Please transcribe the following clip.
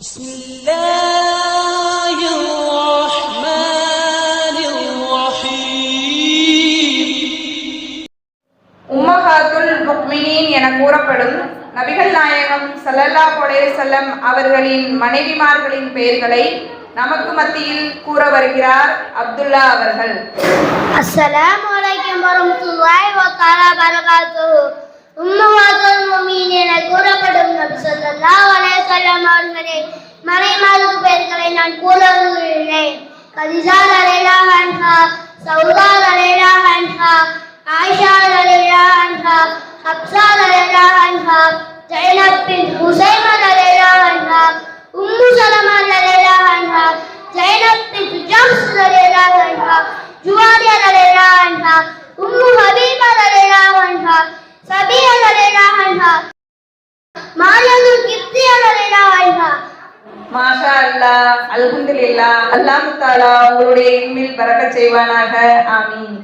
بسم الله الرحمن الرحيم உம்மஹாத்துல் முக்மினீன் என கூறப்படும் நபிகள் நாயகம் ஸல்லல்லாஹு அலைஹி வஸல்லம் அவர்களின் மனைவிமார்களின் பெயர்களை நமக்கு மத்தியில் கூற வருகிறார் அப்துல்லா அவர்கள் அஸ்ஸலாமு அலைக்கும் வரஹ்மத்துல்லாஹி வ தஆலா பரகாத்துஹு கதிஜா ரலியல்லாஹு அன்ஹா சௌதா ரலியல்லாஹு அன்ஹா ஆயிஷா ரலியல்லாஹு அன்ஹா ஹப்ஸா ரலியல்லாஹு அன்ஹா ஜைனப் பின் ஹுசைமா ரலியல்லாஹு அன்ஹா உம்மு சலமா ரலியல்லாஹு அன்ஹா ஜைனப் பின் ஜம்ஸ் ரலியல்லாஹு அன்ஹா ஜுவாரியா ரலியல்லாஹு அன்ஹா உம்மு ஹபீபா ரலியல்லாஹு அன்ஹா சபியா ரலியல்லாஹு அன்ஹா மாரியது கிப்தியா ரலியல்லாஹு அன்ஹா அல்லா அல்லாஹ் அல்ஹம்துலில்லாஹ் அல்லாஹ் தாலா உங்களுடைய இல்மில் பறக்க செய்வானாக. ஆமீன்.